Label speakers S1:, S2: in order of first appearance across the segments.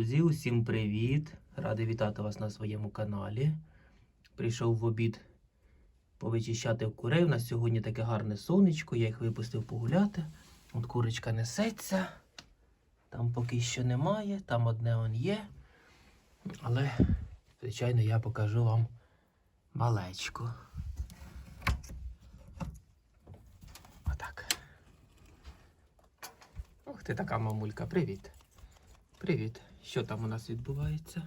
S1: Друзі, усім привіт! Радий вітати вас на своєму каналі. Прийшов в обід повичищати курей. У нас сьогодні таке гарне сонечко, я їх випустив погуляти. От курочка несеться. Там поки що немає, там одне он є. Але, звичайно, я покажу вам малечку. Отак. Ух ти така мамулька, привіт. Привіт. Що там у нас відбувається?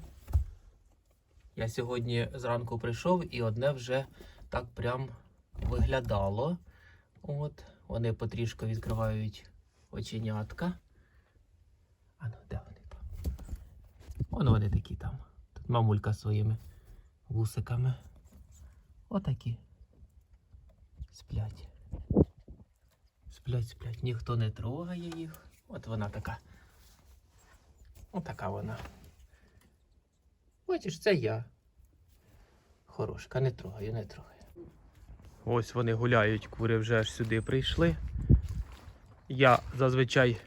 S1: Я сьогодні зранку прийшов і одне вже так прям виглядало. От, вони потрішку відкривають оченятка. А ну, де вони там? Вон вони такі там. Тут мамулька своїми вусиками. Отакі. Сплять. Сплять, сплять. Ніхто не трогає їх. От вона така. Отака вона. Бачиш, це я. Хорошка, не трогаю, не трогаю. Ось вони гуляють, кури вже аж сюди прийшли. Я зазвичай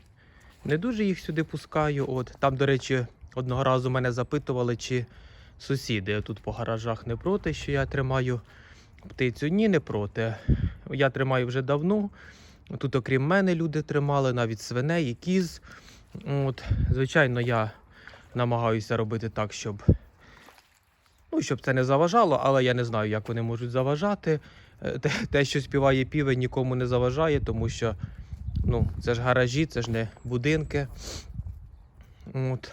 S1: не дуже їх сюди пускаю. От там, до речі, одного разу мене запитували, чи сусіди тут по гаражах не проти, що я тримаю птицю. Ні, не проти. Я тримаю вже давно. Тут, окрім мене, люди тримали навіть свиней і кіз. От, звичайно, я намагаюся робити так, щоб, ну, щоб це не заважало, але я не знаю, як вони можуть заважати. Е, Те, те, що співає півень, нікому не заважає, тому що ну, це ж гаражі, це ж не будинки. От.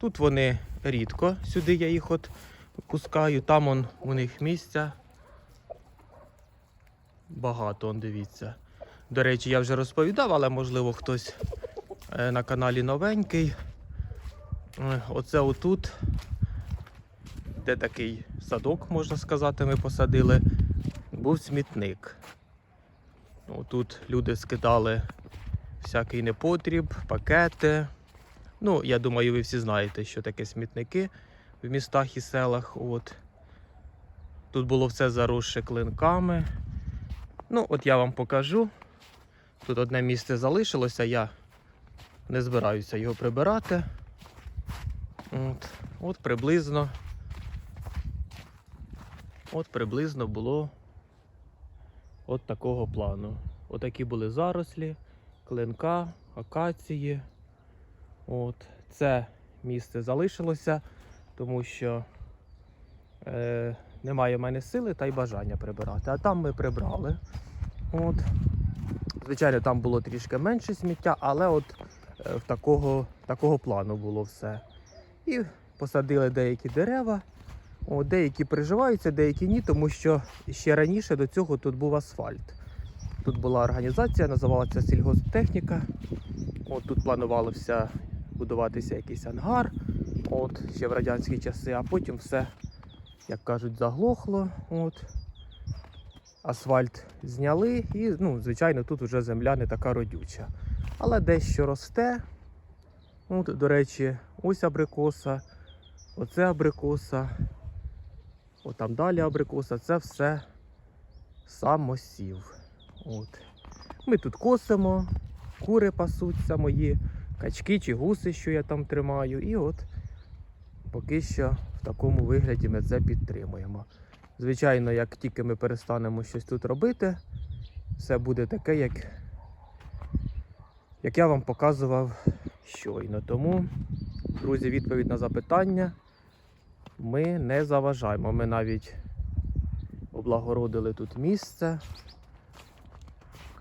S1: Тут вони рідко, сюди я їх от пускаю, там он, у них місця. Багато, он, дивіться. До речі, я вже розповідав, але можливо хтось е, на каналі новенький. Е, Оце отут, де такий садок, можна сказати, ми посадили, був смітник. Тут люди скидали всякий непотріб, пакети. Ну, я думаю, ви всі знаєте, що таке смітники в містах і селах. От. Тут було все заросше клинками. Ну, от я вам покажу. Тут одне місце залишилося, я не збираюся його прибирати. От, от приблизно. От приблизно було от такого плану. Отакі були зарослі, клинка, акації. От. Це місце залишилося, тому що е, немає в мене сили та й бажання прибирати. А там ми прибрали. От. Звичайно, там було трішки менше сміття, але от е, в такого, такого плану було все. І посадили деякі дерева, О, деякі приживаються, деякі ні, тому що ще раніше до цього тут був асфальт. Тут була організація, називалася сільгосптехніка. От тут планувалося будуватися якийсь ангар, от, ще в радянські часи, а потім все, як кажуть, заглохло. От. Асфальт зняли і, ну, звичайно, тут вже земля не така родюча. Але дещо росте. От, до речі, ось абрикоса, оце абрикоса, от там далі абрикоса, це все самосів. От. Ми тут косимо, кури пасуться мої, качки чи гуси, що я там тримаю. І от поки що в такому вигляді ми це підтримуємо. Звичайно, як тільки ми перестанемо щось тут робити, все буде таке, як, як я вам показував щойно. Тому, друзі, відповідь на запитання ми не заважаємо. Ми навіть облагородили тут місце.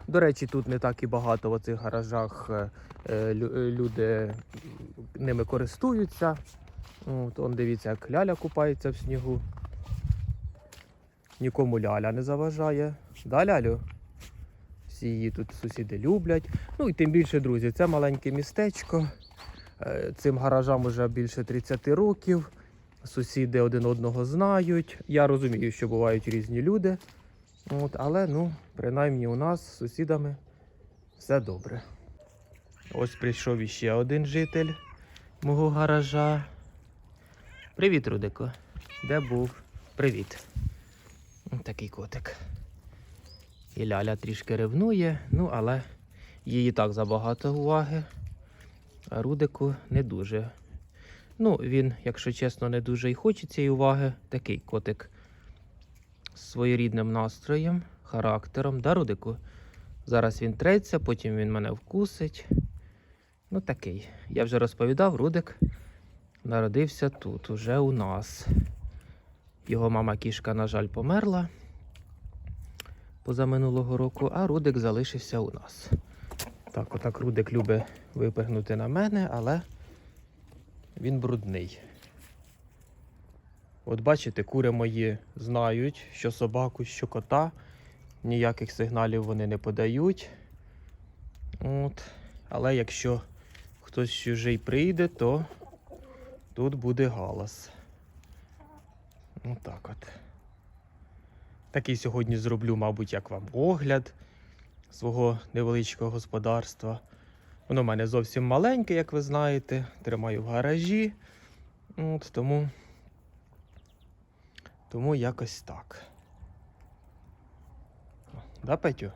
S1: До речі, тут не так і багато в цих гаражах е, е, е, люди ними користуються. От, он дивіться, як ляля купається в снігу. Нікому ляля не заважає. Да, лялю? Всі її тут сусіди люблять. Ну і тим більше, друзі, це маленьке містечко. Е, Цим гаражам вже більше 30 років. Сусіди один одного знають. Я розумію, що бувають різні люди. От, але ну, принаймні у нас з сусідами все добре. Ось прийшов іще один житель мого гаража. Привіт, Рудико. Де був? Привіт. Такий котик. І Ляля трішки ревнує, ну але і так забагато уваги. А Рудику не дуже. Ну, він, якщо чесно, не дуже і хоче цієї уваги. Такий котик з своєрідним настроєм, характером. Да, Рудику? Зараз він треться, потім він мене вкусить. Ну, такий. Я вже розповідав, Рудик народився тут, уже у нас. Його мама кішка, на жаль, померла позаминулого року, а Рудик залишився у нас. Так, отак Рудик любить випригнути на мене, але він брудний. От бачите, кури мої знають, що собаку, що кота. Ніяких сигналів вони не подають. От. Але якщо хтось чужий прийде, то тут буде галас. Отак от. Такий сьогодні зроблю, мабуть, як вам огляд свого невеличкого господарства. Воно в мене зовсім маленьке, як ви знаєте. Тримаю в гаражі. От, тому, тому якось так. Да, Петю?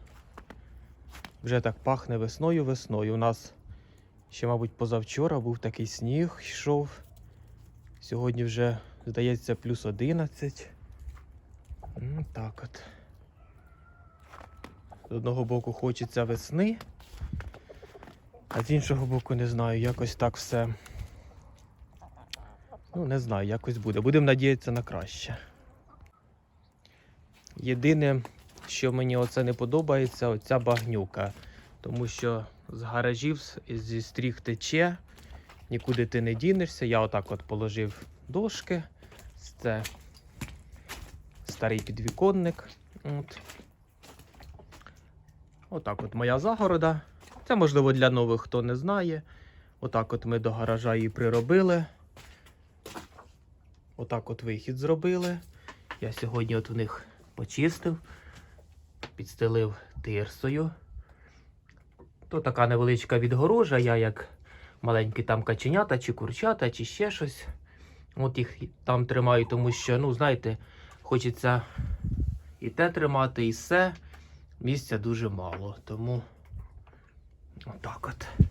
S1: Вже так пахне весною весною. У нас ще, мабуть, позавчора був такий сніг йшов. Сьогодні вже, здається, плюс 11. Ну, так от. З одного боку хочеться весни, а з іншого боку, не знаю, якось так все. Ну, не знаю, якось буде. Будемо надіятися на краще. Єдине, що мені оце не подобається, оця багнюка. Тому що з гаражів зі стріх тече, нікуди ти не дінешся. Я отак от положив дошки. Це старий підвіконник. От. Отак от моя загорода. Це можливо для нових, хто не знає. Отак от ми до гаража її приробили. Отак от вихід зробили. Я сьогодні от в них почистив, підстелив тирсою. То така невеличка відгорожа, я як маленькі там каченята, чи курчата, чи ще щось. От їх там тримаю, тому що, ну, знаєте, хочеться і те тримати, і все. Місця дуже мало. Тому отак от.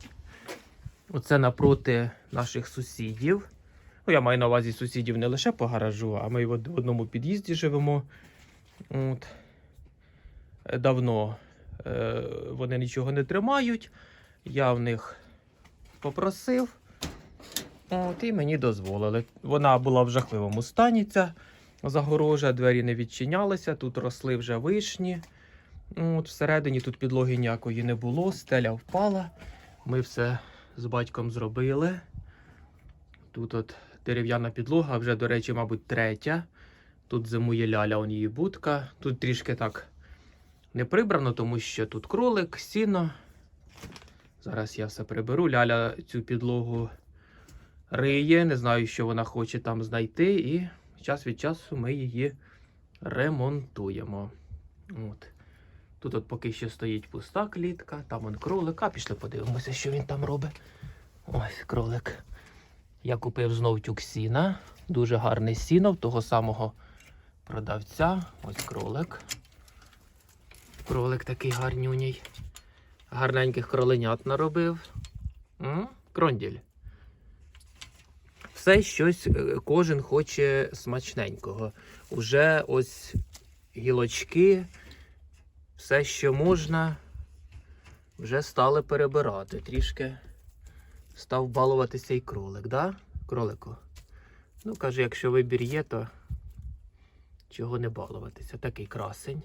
S1: Оце напроти наших сусідів. Ну, я маю на увазі сусідів не лише по гаражу, а ми в одному під'їзді живемо. От. Е, Давно е, вони нічого не тримають. Я в них попросив. От, і мені дозволили. Вона була в жахливому стані, ця загорожа, двері не відчинялися, тут росли вже вишні. От, всередині тут підлоги ніякої не було, стеля впала. Ми все з батьком зробили. Тут от дерев'яна підлога, вже, до речі, мабуть, третя. Тут зимує ляля, он її будка. Тут трішки так не прибрано, тому що тут кролик, сіно. Зараз я все приберу. Ляля цю підлогу риє, не знаю, що вона хоче там знайти, і час від часу ми її ремонтуємо. От. Тут от поки що стоїть пуста клітка, там он кролик, а пішли подивимося, що він там робить. Ось кролик. Я купив знов тюк сіна. Дуже гарне сіно того самого продавця. Ось кролик. Кролик такий гарнюній. Гарненьких кроленят наробив. М? Кронділь. Все щось е, кожен хоче смачненького. Уже ось гілочки, все, що можна, вже стали перебирати. Трішки став балуватися і кролик, да? Кролику? Ну, каже, якщо вибір є, то чого не балуватися. Такий красень.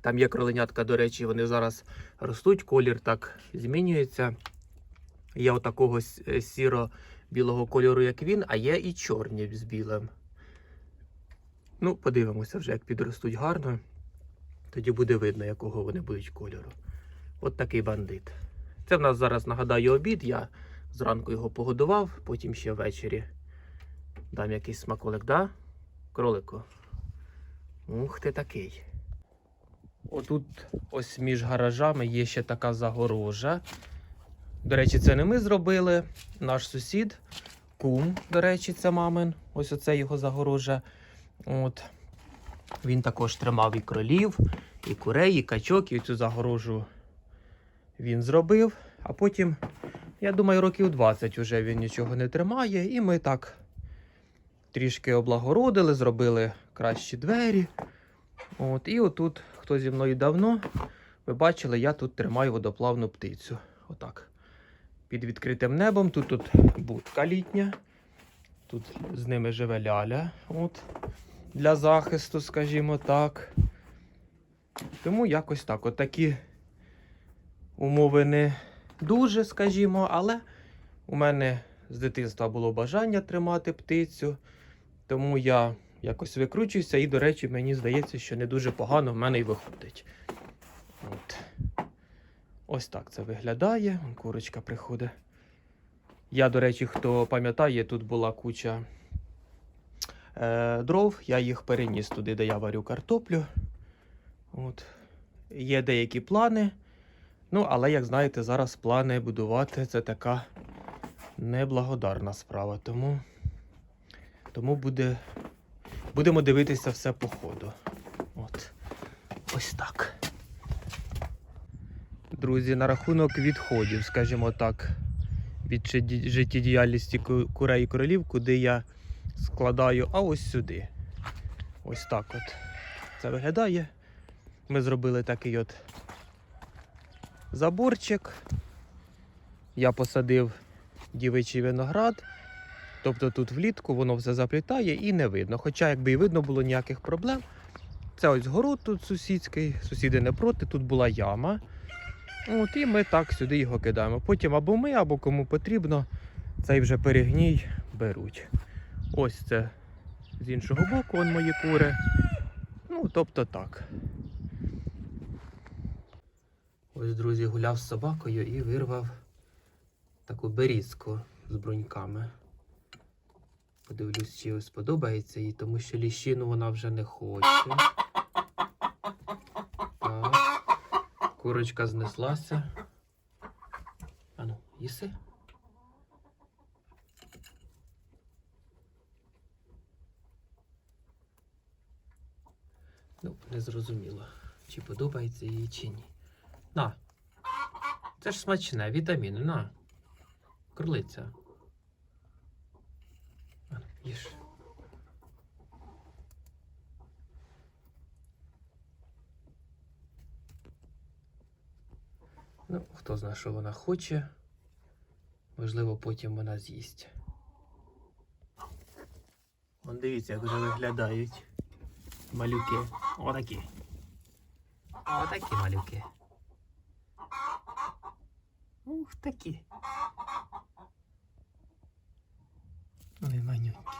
S1: Там є кроленятка, до речі, вони зараз ростуть, колір так змінюється. Є отакого е, сіро-білого кольору, як він, а є і чорні з білим. Ну, подивимося вже, як підростуть гарно. Тоді буде видно, якого вони будуть кольору. От такий бандит. Це в нас зараз, нагадаю, обід. Я зранку його погодував, потім ще ввечері дам якийсь смаколик, да? Кролику. Ух ти такий. Отут, ось між гаражами є ще така загорожа. До речі, це не ми зробили. Наш сусід, кум, до речі, це мамин. Ось оце його загорожа. От. Він також тримав і кролів, і курей, і качок, і цю загорожу він зробив, а потім, я думаю, років 20 вже він нічого не тримає, і ми так трішки облагородили, зробили кращі двері. От, і отут, хто зі мною давно, ви бачили, я тут тримаю водоплавну птицю. Отак. Під відкритим небом. Тут тут будка літня. Тут з ними живе ляля. От, для захисту, скажімо так. Тому якось так. От такі умови не дуже, скажімо, але у мене з дитинства було бажання тримати птицю. Тому я якось викручуюся, і, до речі, мені здається, що не дуже погано в мене й виходить. Ось так це виглядає. Курочка приходить. Я, до речі, хто пам'ятає, тут була куча е, дров, я їх переніс туди, де я варю картоплю. От. Є деякі плани. Ну, але, як знаєте, зараз плани будувати це така неблагодарна справа. Тому, тому буде, будемо дивитися все по ходу. От. Ось так. Друзі, на рахунок відходів, скажімо так, від життєдіяльності ку- курей і королів, куди я складаю, а ось сюди. Ось так от. Це виглядає. Ми зробили такий от заборчик. Я посадив дівичий виноград. Тобто тут влітку воно все заплітає і не видно. Хоча, якби і видно було ніяких проблем. Це ось город тут сусідський, сусіди не проти, тут була яма. От, і ми так сюди його кидаємо. Потім або ми, або кому потрібно, цей вже перегній беруть. Ось це з іншого боку, он мої кури. Ну, тобто так. Ось, друзі, гуляв з собакою і вирвав таку берізку з бруньками. Подивлюсь, чи ось сподобається їй, тому що ліщину вона вже не хоче. Курочка знеслася. Ану, їси? Ну, не зрозуміло, чи подобається їй чи ні. На. Це ж смачне, вітаміни, на. Кролиця. Ану, їж. Ну, хто знає, що вона хоче. Можливо, потім вона з'їсть. Вон дивіться, як вже виглядають малюки. Отакі. Отакі малюки. Ух, такі. Ой, манюнькі.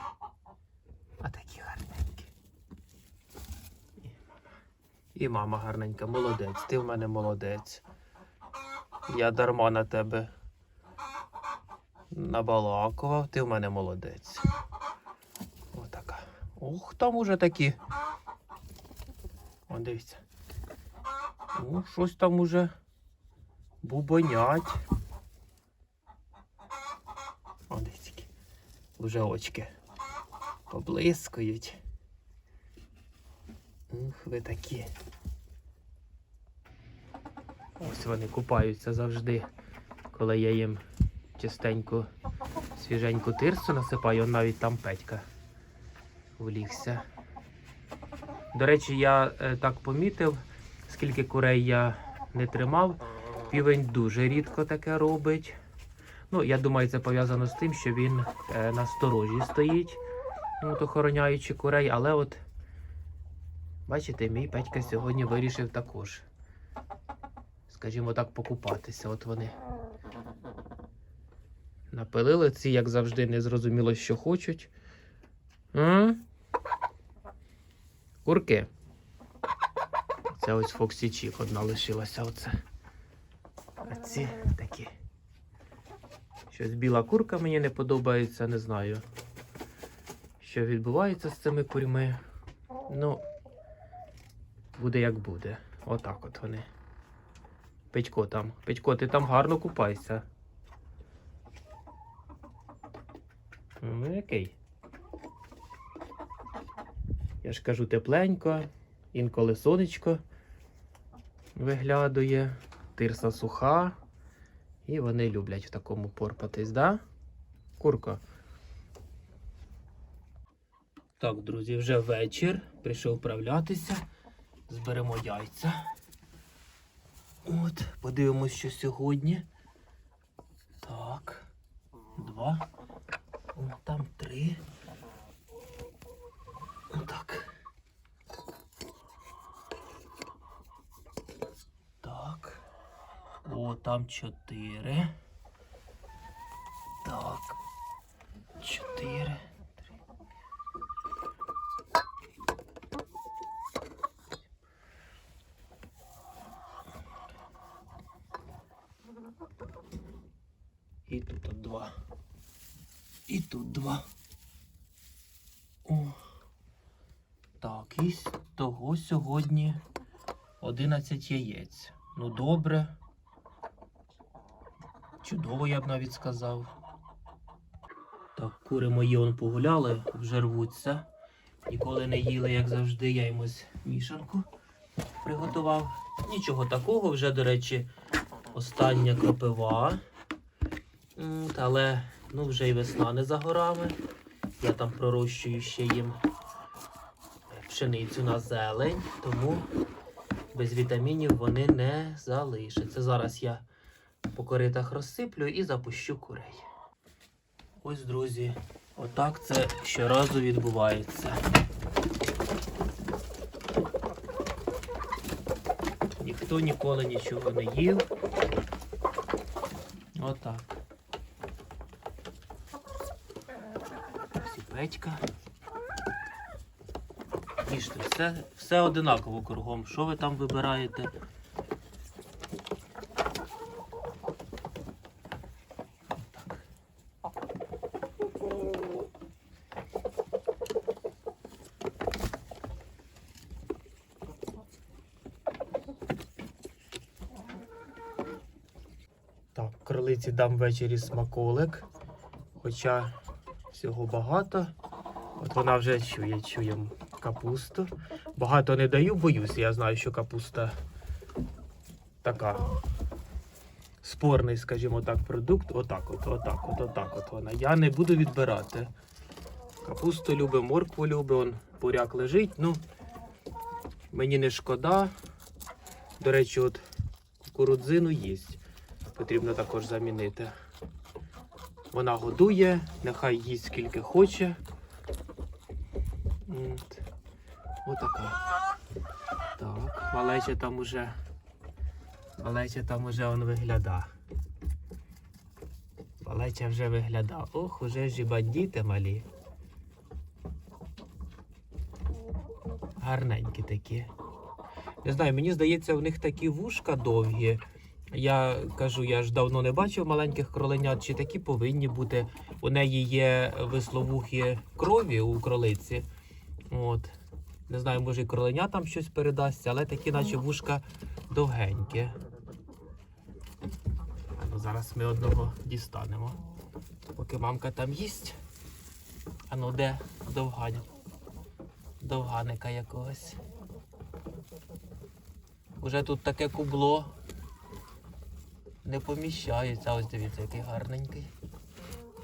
S1: Отакі гарненькі. І мама гарненька, молодець. Ти в мене молодець. Я дарма на тебе набалакував, ти в мене молодець. Отака. Ух, там уже такі. О, дивіться. Ну, щось там уже бубонять. О, дивіться. Уже очки поблискують. Ух, ви такі. Ось вони купаються завжди, коли я їм чистеньку, свіженьку тирсу насипаю, навіть там Петька влігся. До речі, я е, так помітив, скільки курей я не тримав. Півень дуже рідко таке робить. Ну, я думаю, це пов'язано з тим, що він е, на сторожі стоїть, от охороняючи курей, але от, бачите, мій Петька сьогодні вирішив також скажімо так, покупатися. От вони напилили ці, як завжди, не зрозуміло, що хочуть. М? Курки. Це ось Фоксі Чік одна лишилася. Оце. А ці такі. Щось біла курка мені не подобається, не знаю. Що відбувається з цими курьми. Ну, буде як буде. Отак от вони. Петько там. Петько, ти там гарно купайся. Ну, який? Я ж кажу тепленько, інколи сонечко виглядує. тирса суха. І вони люблять в такому порпатись, да? Курка. Так, друзі, вже вечір. Прийшов вправлятися. Зберемо яйця. От, подивимось, що сьогодні. Так. Два. О, там три. Отак. Так. О, там чотири. Так. Чотири. І тут два. І тут два. О. Так, і з того сьогодні 11 яєць. Ну добре. Чудово, я б навіть сказав. Так, кури мої он погуляли, вже рвуться. Ніколи не їли, як завжди, я їм ось мішанку приготував. Нічого такого, вже, до речі, остання кропива. Та Але ну, вже й весна не за горами. Я там пророщую ще їм пшеницю на зелень, тому без вітамінів вони не залишаться. Зараз я по коритах розсиплю і запущу курей. Ось, друзі, отак це щоразу відбувається. Ніхто ніколи нічого не їв. Отак. Сіпечка. Їжте, все, все одинаково кругом. Що ви там вибираєте? Так, кролиці дам ввечері смаколик. Хоча всього багато. От вона вже чує, чує капусту. Багато не даю, боюсь. Я знаю, що капуста така спорний, скажімо так, продукт. Отак от, отак от, отак от вона. Я не буду відбирати. Капусту любить, моркву любить, он буряк лежить. Ну, мені не шкода. До речі, от кукурудзину їсть. Потрібно також замінити. Вона годує, нехай їсть скільки хоче. От. Отака. Так, малеча там уже. Малеча там уже он вигляда. Малеча вже вигляда. Ох, уже ж і бандіти малі. Гарненькі такі. Не знаю, мені здається, в них такі вушка довгі. Я кажу, я ж давно не бачив маленьких кроленят, чи такі повинні бути. У неї є висловухи крові у кролиці. От. Не знаю, може і кроленя там щось передасться, але такі, наче вушка довгенькі. Ну, зараз ми одного дістанемо. Поки мамка там їсть. А ну де довгань? Довганика якогось. Уже тут таке кубло. Не поміщається. Ось дивіться, який гарненький.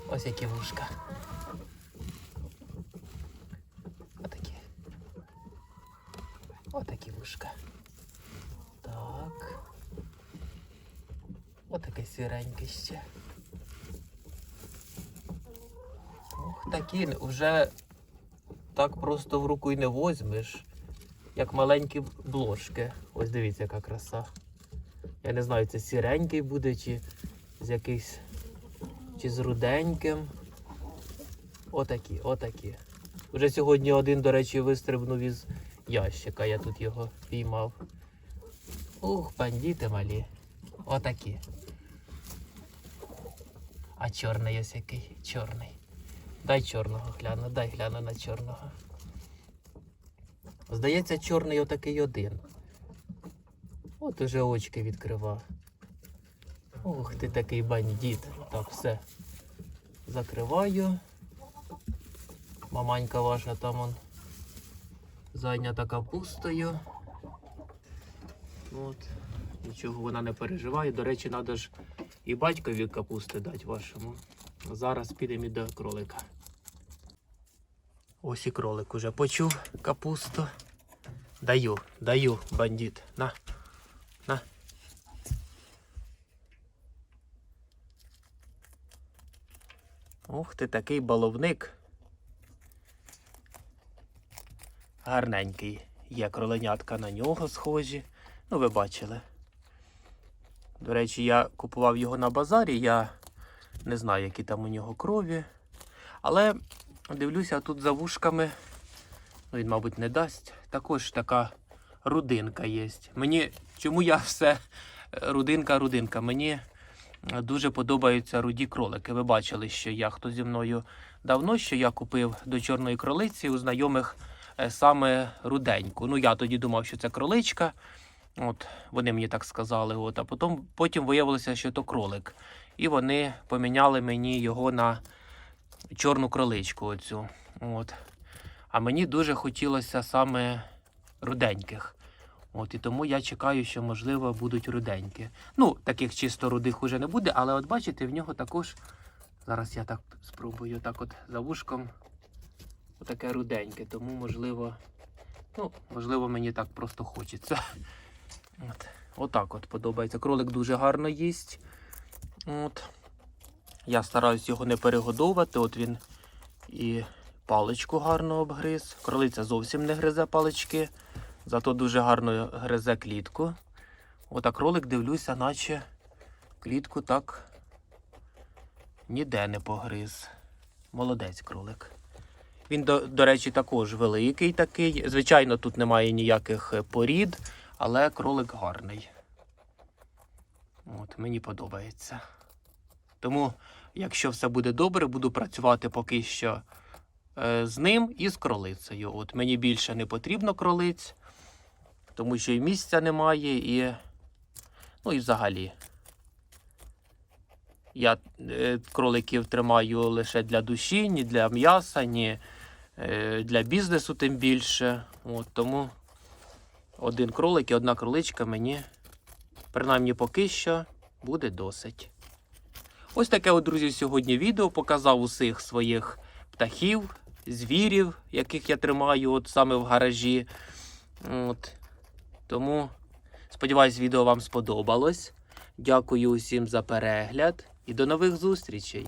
S1: Ось які вушка. Отакі. Отакі вушка. Так. Отаке сіреньке ще. Ох, такі вже так просто в руку й не возьмеш, як маленькі блошки. Ось дивіться, яка краса. Я не знаю, це сіренький буде, чи з якийсь, чи з руденьким. Отакі, отакі. Вже сьогодні один, до речі, вистрибнув із ящика, я тут його піймав. Ух, бандіти малі. Отакі. А чорний ось який? Чорний. Дай чорного гляну, дай гляну на чорного. Здається, чорний отакий один. От уже очки відкривав. Ух ти такий бандит. Так, все. Закриваю. Маманька ваша там он зайнята капустою. От. Нічого вона не переживає. До речі, треба ж і батькові капусти дати вашому. Зараз підемо і до кролика. Ось і кролик уже почув капусту. Даю, даю, бандит. На. На. Ух ти такий баловник. Гарненький. Є кроленятка на нього схожі. Ну, ви бачили. До речі, я купував його на базарі, я не знаю, які там у нього крові. Але дивлюся, тут за вушками, ну він, мабуть, не дасть. Також така рудинка є. Мені чому я все е, рудинка, рудинка. Мені е, дуже подобаються руді кролики. Ви бачили, що я хто зі мною давно, що я купив до чорної кролиці у знайомих е, саме руденьку. Ну, я тоді думав, що це кроличка. От, вони мені так сказали. От, а потім, потім виявилося, що то кролик. І вони поміняли мені його на чорну кроличку. Оцю. От. А мені дуже хотілося саме руденьких. От, і тому я чекаю, що, можливо, будуть руденькі. Ну, таких чисто рудих уже не буде, але от бачите, в нього також. Зараз я так спробую так от за вушком. Отаке руденьке, тому можливо. Ну, можливо, мені так просто хочеться. От. Отак от подобається. Кролик дуже гарно їсть. От. Я стараюсь його не перегодовувати. От він і паличку гарно обгриз. Кролиця зовсім не гризе палички, зато дуже гарно гризе клітку. Отак кролик дивлюся, наче клітку так ніде не погриз. Молодець кролик. Він, до, до речі, також великий такий. Звичайно, тут немає ніяких е, порід, але кролик гарний. От, мені подобається. Тому, якщо все буде добре, буду працювати поки що е, з ним і з кролицею. От мені більше не потрібно кролиць, тому що і місця немає, і. Ну і взагалі. Я е, кроликів тримаю лише для душі, ні для м'яса, ні е, для бізнесу, тим більше. От, тому один кролик і одна кроличка мені, принаймні поки що, буде досить. Ось таке, от, друзі, сьогодні відео показав усіх своїх птахів, звірів, яких я тримаю от саме в гаражі. От. Тому сподіваюсь, відео вам сподобалось. Дякую усім за перегляд і до нових зустрічей!